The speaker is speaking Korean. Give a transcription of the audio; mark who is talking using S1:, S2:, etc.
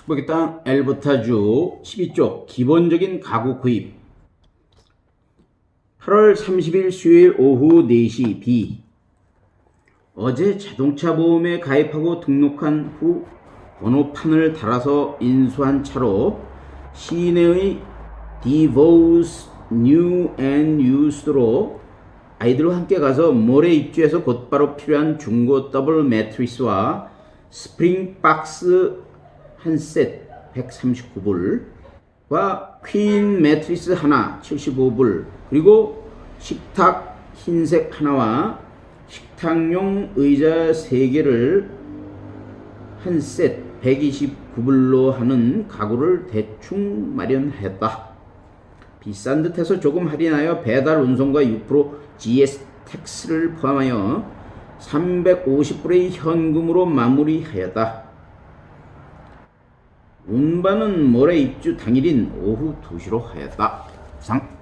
S1: 축복의 땅 엘버타주 12쪽 기본적인 가구 구입. 8월 30일 수요일 오후 4시 B 어제 자동차 보험에 가입하고 등록한 후 번호판을 달아서 인수한 차로 시내의 디보스 뉴 앤 유스로 아이들과 함께 가서 모레 입주해서 곧바로 필요한 중고 더블 매트리스와 스프링 박스 한 셋 139불과 퀸 매트리스 하나 75불 그리고 식탁 흰색 하나와 식탁용 의자 3개를 한 셋 129불로 하는 가구를 대충 마련하였다. 비싼 듯해서 조금 할인하여 배달 운송과 6% GS 텍스를 포함하여 350불의 현금으로 마무리하였다. 운반은 모레 입주 당일인 오후 2시로 하였다. 상.